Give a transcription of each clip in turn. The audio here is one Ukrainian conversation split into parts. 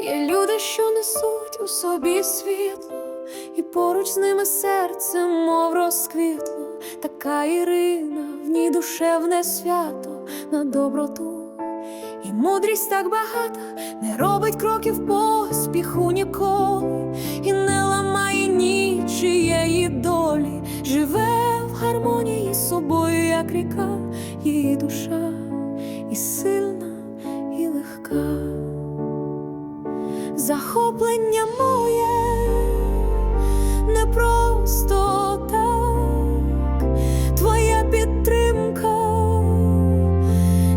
Є люди, що несуть у собі світло, і поруч з ними серце, мов розквітло. Така Ірина, в ній душевне свято на доброту. І мудрість так багата, не робить кроків поспіху ніколи, і не ламає нічиєї долі, живе в гармонії з собою, як ріка, її душа і сильна, Захоплення моє не просто так, твоя підтримка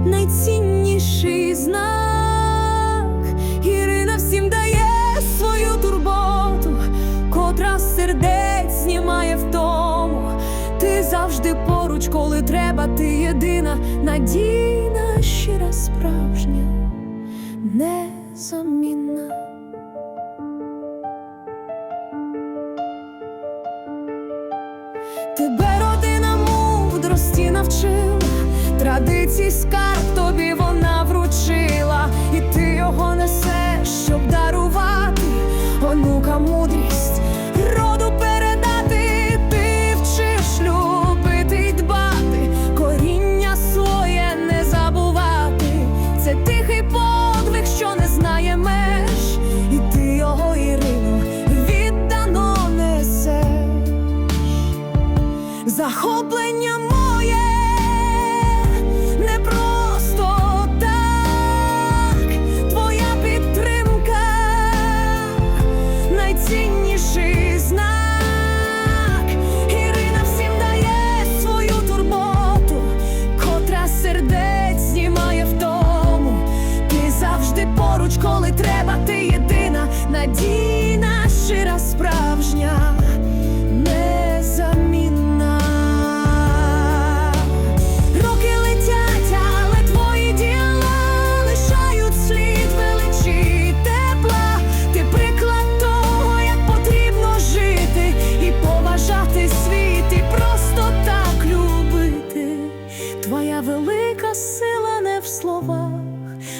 найцінніший знак. Ірина всім дає свою турботу, котра сердець знімає втому. Ти завжди поруч, коли треба, ти єдина, надійна, щира, справжня, незамінна. Тебе родина мудрості навчила, традицій скарб Захоплення моє не просто твоя підтримка найцінніший знак. Ірина всім дає свою турботу, котра сердець знімає втому. Ти завжди поруч, коли треба, ти єдина, надійна, щира, справжня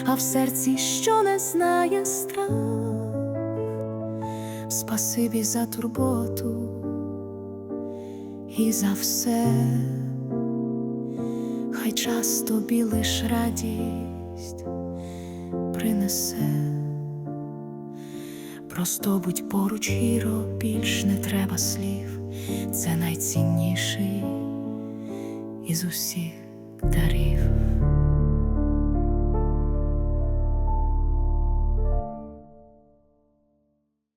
а в серці, що не знає страх. Спасибі за турботу і за все, хай час тобі лиш радість принесе. Просто будь поруч, Іро, більш не треба слів, це найцінніший із усіх дарів.